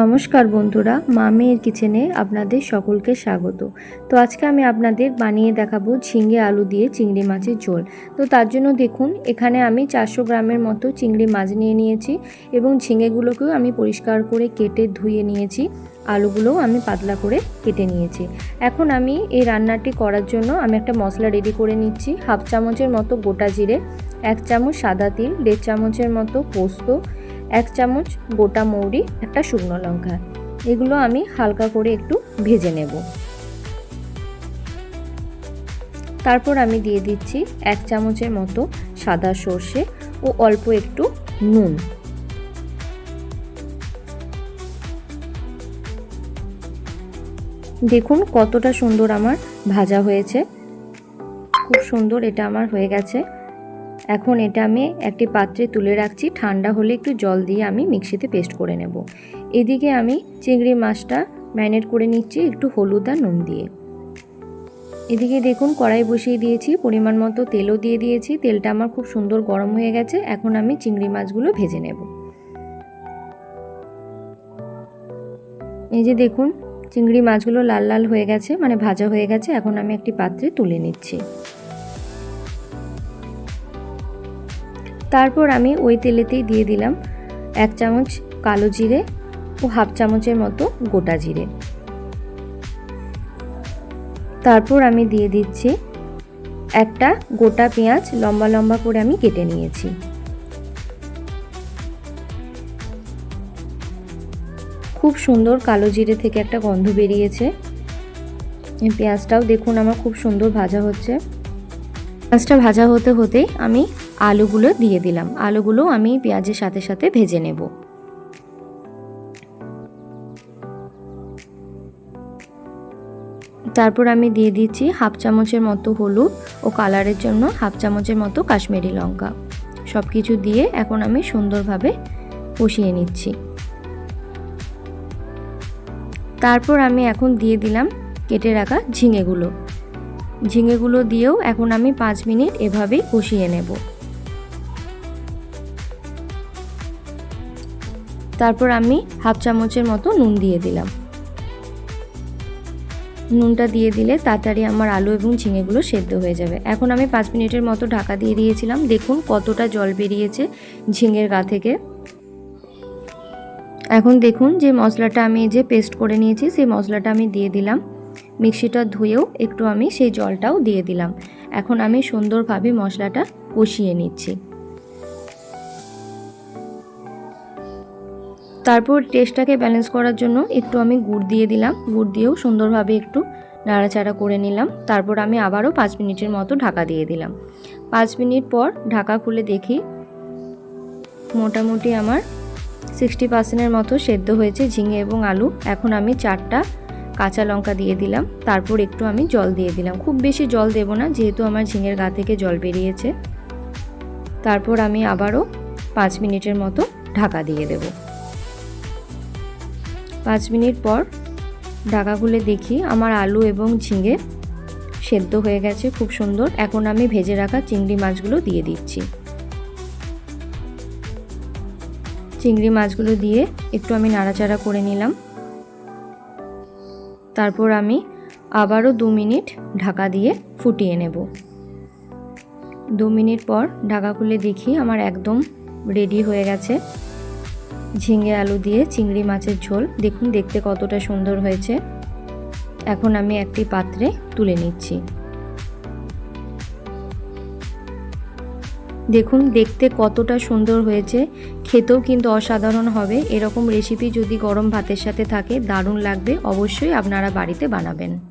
নমস্কার বন্ধুরা, মা মেয়ের কিচেনে আপনাদের সকলকে স্বাগত। তো আজকে আমি আপনাদের বানিয়ে দেখাবো ঝিঙে আলু দিয়ে চিংড়ি মাছের ঝোল। তো তার জন্য দেখুন, এখানে আমি চারশো গ্রামের মতো চিংড়ি মাছ নিয়ে নিয়েছি এবং ঝিঙেগুলোকেও আমি পরিষ্কার করে কেটে ধুয়ে নিয়েছি। আলুগুলোও আমি পাতলা করে কেটে নিয়েছি। এখন আমি এই রান্নাটি করার জন্য আমি একটা মশলা রেডি করে নিচ্ছি। হাফ চামচের মতো গোটা জিরে, এক চামচ সাদা তিল, দেড় চামচের মতো পোস্ত এক চামচ গোটা মৌরি, একটা শুকনো লঙ্কা। এগুলো আমি হালকা করে একটু ভেজে নেব। তারপর আমি দিয়ে দিচ্ছি এক চামচের মতো সাদা সর্ষে ও অল্প একটু নুন। দেখুন কতটা সুন্দর আমার ভাজা হয়েছে। খুব সুন্দর এটা আমার হয়ে গেছে। এখন এটা আমি একটি পাত্রে তুলে রাখছি। ঠান্ডা হলে একটু জল দিয়ে আমি মিক্সিতে পেস্ট করে নেব। এদিকে আমি চিংড়ি মাছটা ম্যারিনেট করে নিচ্ছি একটু হলুদ আর নুন দিয়ে। এদিকে দেখুন, কড়াই বসিয়ে দিয়েছি, পরিমাণ মতো তেলও দিয়ে দিয়েছি। তেলটা আমার খুব সুন্দর গরম হয়ে গেছে, এখন আমি চিংড়ি মাছগুলো ভেজে নেব। এই যে দেখুন, চিংড়ি মাছগুলো লাল লাল হয়ে গেছে মানে ভাজা হয়ে গেছে, এখন আমি একটি পাত্রে তুলে নিচ্ছি। তারপর আমি ওই তেলেতেই দিয়ে দিলাম এক চামচ কালো জিরে ও হাফ চামচের মতো গোটা জিরে। তারপর আমি দিয়ে দিচ্ছি একটা গোটা পেঁয়াজ লম্বা লম্বা করে আমি কেটে নিয়েছি। খুব সুন্দর কালো জিরে থেকে একটা গন্ধ বেরিয়েছে। পেঁয়াজটাও দেখুন আমার খুব সুন্দর ভাজা হচ্ছে। পেঁয়াজটা ভাজা হতে হতেই আমি আলুগুলো দিয়ে দিলাম। আলুগুলো আমি পেঁয়াজের সাথে সাথে ভেজে নেব। তারপর আমি দিয়ে দিচ্ছি হাফ চামচের মতো হলুদ ও কালারের জন্য হাফ চামচের মতো কাশ্মীরি লঙ্কা। সব কিছু দিয়ে এখন আমি সুন্দরভাবে কষিয়ে নিচ্ছি। তারপর আমি এখন দিয়ে দিলাম কেটে রাখা ঝিঙেগুলো। ঝিঙেগুলো দিয়েও এখন আমি পাঁচ মিনিট এভাবেই কষিয়ে নেব। তারপর আমি হাফ চামচের মতো নুন দিয়ে দিলাম। নুনটা দিয়ে দিলে তাড়াতাড়ি আমার আলু এবং ঝিঙেগুলো সেদ্ধ হয়ে যাবে। এখন আমি পাঁচ মিনিটের মতো ঢাকা দিয়ে দিয়েছিলাম। দেখুন কতটা জল বেরিয়েছে ঝিঙের গা থেকে। এখন দেখুন যে মশলাটা আমি যে পেস্ট করে নিয়েছি, সেই মশলাটা আমি দিয়ে দিলাম। মিক্সিটা ধুয়েও একটু আমি সেই জলটাও দিয়ে দিলাম। এখন আমি সুন্দরভাবে মশলাটা কষিয়ে নিচ্ছি। তারপর টেস্টটাকে ব্যালেন্স করার জন্য একটু আমি গুড় দিয়ে দিলাম। গুড় দিয়েও সুন্দরভাবে একটু নাড়াচাড়া করে নিলাম। তারপর আমি আবারও পাঁচ মিনিটের মতো ঢাকা দিয়ে দিলাম। পাঁচ মিনিট পর ঢাকা খুলে দেখি, মোটামুটি আমার সিক্সটি পার্সেন্টের মতো সেদ্ধ হয়েছে ঝিঙে এবং আলু। এখন আমি চারটা কাঁচা লঙ্কা দিয়ে দিলাম, তারপর একটু আমি জল দিয়ে দিলাম। খুব বেশি জল দেব না, যেহেতু আমার ঝিঙের গা থেকে জল বেরিয়েছে। তারপর আমি আবারও পাঁচ মিনিটের মতো ঢাকা দিয়ে দেব। পাঁচ মিনিট পর ঢাকা খুলে দেখি আমার আলু এবং ঝিঙে সেদ্ধ হয়ে গেছে খুব সুন্দর। এখন আমি ভেজে রাখা চিংড়ি মাছগুলো দিয়ে দিচ্ছি। চিংড়ি মাছগুলো দিয়ে একটু আমি নাড়াচাড়া করে নিলাম। তারপর আমি আবারও দু মিনিট ঢাকা দিয়ে ফুটিয়ে নেব। দু মিনিট পর ঢাকা খুলে দেখি আমার একদম রেডি হয়ে গেছে। ঝিঙে আলু দিয়ে চিংড়ি মাছের ঝোল। দেখুন, দেখতে কতটা সুন্দর হয়েছে। এখন আমি একটি পাত্রে তুলে নিচ্ছি। দেখুন, দেখতে কতটা সুন্দর হয়েছে। খেতেও কিন্তু অসাধারণ হবে। এরকম রেসিপি যদি গরম ভাতের সাথে থাকে, দারুণ লাগবে। অবশ্যই আপনারা বাড়িতে বানাবেন।